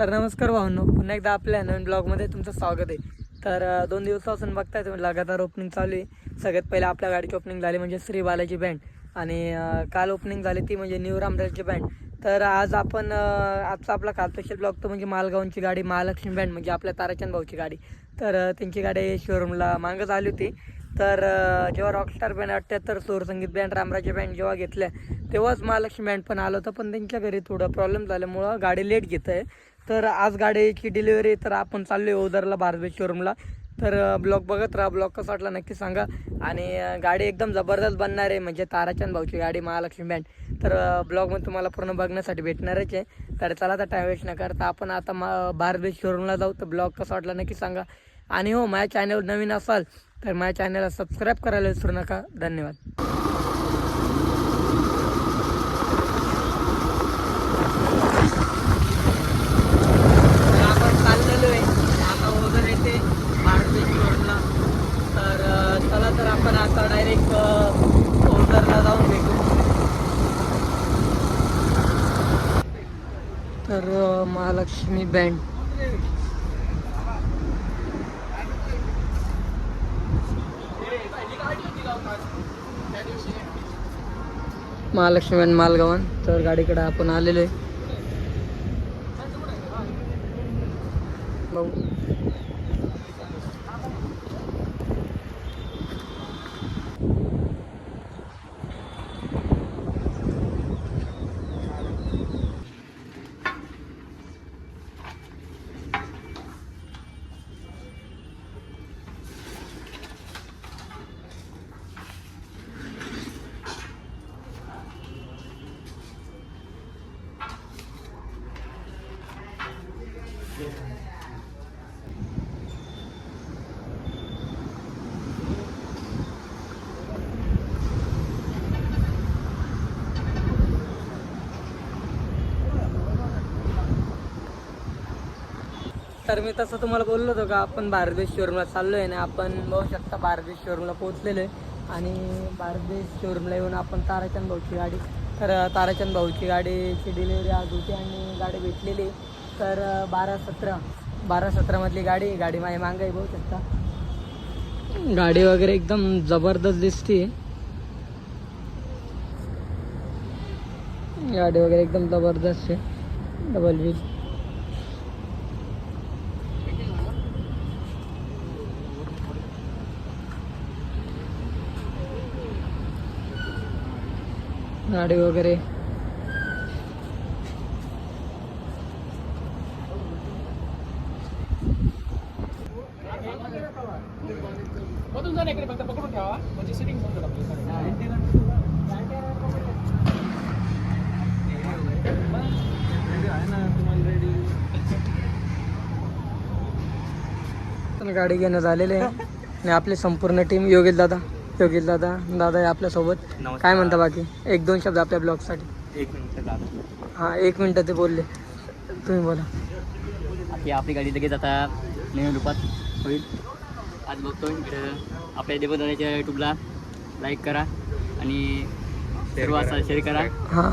तर नमस्कार भाऊनो पुन्हा एकदा आपल्या नवीन ब्लॉगमध्ये तुमचं स्वागत आहे. तर दोन दिवसापासून बघताय तुम्ही लगातार ओपनिंग चालू आहे. सगळ्यात पहिले आपल्या गाडीची ओपनिंग झाली म्हणजे श्री बालाजी बँड आणि काल ओपनिंग झाली ती म्हणजे न्यू रामराजची बँड तर आज आपण आजचा आपला काल स्पेशल ब्लॉग तो म्हणजे मालगावची गाडी महालक्ष्मी बँड म्हणजे आपल्या ताराचंद भाऊची गाडी. तर त्यांची गाडी शोरूमला मागं आली होती. तर जेव्हा रॉकस्टार बँड अठ्ठ्याहत्तर सूरसंगीत बँड रामराजे बँड जेव्हा घेतल्या तेव्हाच महालक्ष्मी बँड पण आलं होतं. पण त्यांच्या घरी थोडं प्रॉब्लेम झाल्यामुळं गाडी लेट घेत आहे तर आज गाडीची डिलिव्हरी तर आपण चाललो आहे ओदरला भारतबेज शोरूमला तर ब्लॉग बघत राहा ब्लॉग कसा वाटला नक्की सांगा. आणि गाडी एकदम जबरदस्त बनणार आहे म्हणजे ताराचंद भाऊची गाडी महालक्ष्मी बँड तर ब्लॉगमध्ये तुम्हाला पूर्ण बघण्यासाठी भेटणारच आहे. तर चला आता टाईम वेस्ट न करता आपण आता मा भारतबेज शोरूमला जाऊ. तर ब्लॉग कसा वाटला नक्की सांगा. आणि हो माझ्या चॅनल नवीन असाल तर माझ्या चॅनलला सबस्क्राईब करायला विसरू नका. धन्यवाद तर आपण चाललेलो आहे आता ओझर येते भारतीय शोरूमला तर अं, चला तर आपण आता डायरेक्ट ओझरला जाऊन भेटू. तर महालक्ष्मी बँड महालक्ष्मी बँड मालगावन तर गाडीकडे आपण आलेलो आहे तर मी तसं तुम्हाला बोललो होतो का आपण भारदेश शोरूमला चाललो आहे ना आपण बघू शकता भारदेश शोरूमला पोहोचलेलो आहे आणि भारदेश शोरूमला येऊन आपण ताराचंद भाऊची गाडी तर ताराचंद भाऊची गाडीची डिलिव्हरी आज होती आणि गाडी भेटलेली तर बारा सतरा बारा सतरामधली गाडी गाडी माझी मागं आहे बघू शकता. गाडी वगैरे एकदम जबरदस्त दिसते गाडी वगैरे एकदम जबरदस्त आहे. डबल व्हील आपली पण गाडी घेण्यात आलेले आहे. आणि आपली संपूर्ण टीम योगेश दादा. योगेश दादा. दादा आहे आपल्यासोबत. काय म्हणता बाकी? एक दोन शब्द आपल्या ब्लॉगसाठी. एक मिनिट झालं हां एक मिनटं ते बोलले. तुम्ही बोला. आपली आपली गाडी लगेच आता नवीन रूपात होईल. आज बघतोय इकडं आपल्या देवदादाच्या यूट्यूबला लाईक करा आणि सर्व असा शेअर करा. हां.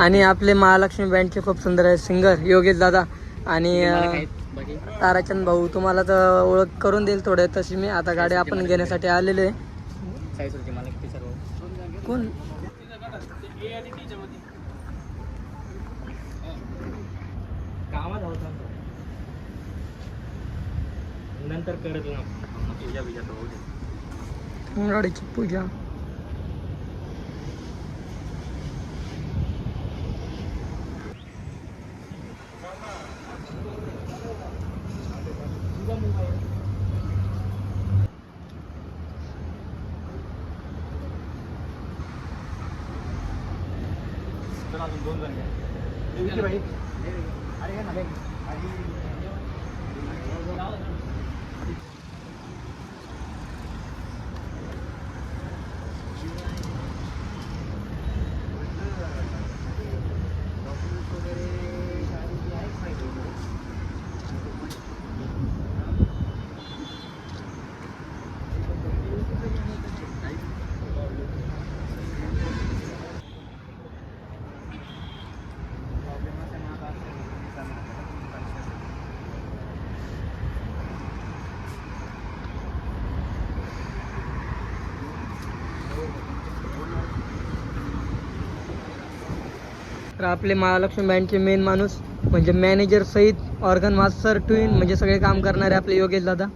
आणि आपले महालक्ष्मी बँडचे खूप सुंदर आहे सिंगर योगेश दादा आणि ताराचंद भाऊ. तुम्हाला तर ओळख करून देईल थोडे तशी मी. आता गाडी आपण घेण्यासाठी आलेले आहे. साईज होती मला किती सर्व? कोण? कामात होता नंतर करत ना पूजा बिजा तो गाडीची पूजा. अजून दोन जण घ्या भाई अरे घे ना तर आपले महालक्ष्मी बँडचे मेन माणूस म्हणजे मॅनेजर सहित ऑर्गन मास्टर ट्विन म्हणजे सगळे काम करणारे आपले योगेश दादा.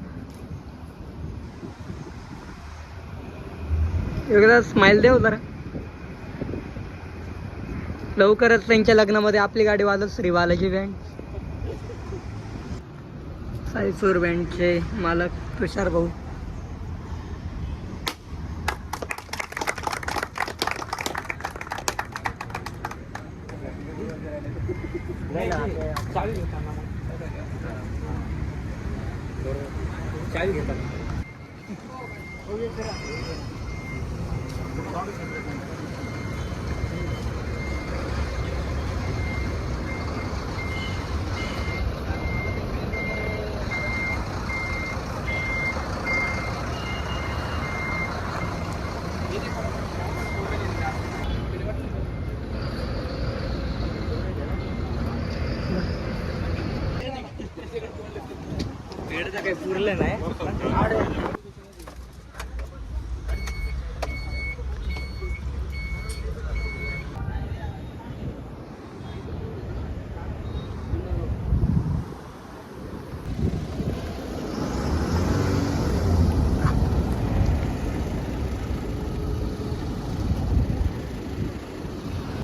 योगेश स्माइल देव जरा. लवकरच त्यांच्या लग्नामध्ये आपली गाडी वाजत श्री बालाजी बँड साईसूर बँडचे मालक तुषार भाऊ. चावी घेताना चावी घेताना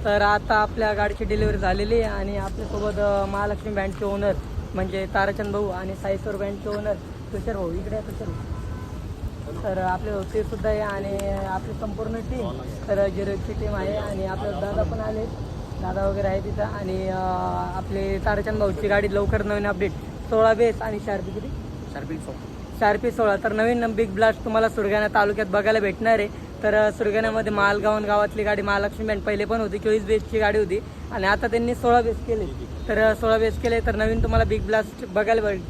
तर आता आपल्या गाडीची डिलिव्हरी झालेली आहे आणि आपल्यासोबत महालक्ष्मी बँडचे ओनर म्हणजे ताराचंद भाऊ आणि साईश्वर बँडचे ओनर तुषार भाऊ. इकडे आहे तुषार भाऊ. तर आपले होते सुद्धा आहे आणि आपली संपूर्ण टीम तर जिरोची टीम आहे आणि आपले दादा पण आले. दादा वगैरे आहे तिथं. आणि आपले ताराचंद भाऊची गाडी लवकर नवीन अपडेट सोळा बेस आणि शार्पी किती? शार्पी सोळा. तर नवीन बिग ब्लास्ट तुम्हाला सुरगाणा तालुक्यात बघायला भेटणार आहे. तर सुरगाण्यामध्ये मालगावन गावातली गाडी महालक्ष्मी बँड पहिले पण होती. चोवीस बेसची गाडी होती. आणि आता त्यांनी सोळा बेस केले. तर सोळा बेस केले तर नवीन तुम्हाला बिग ब्लास्ट बघायला भेट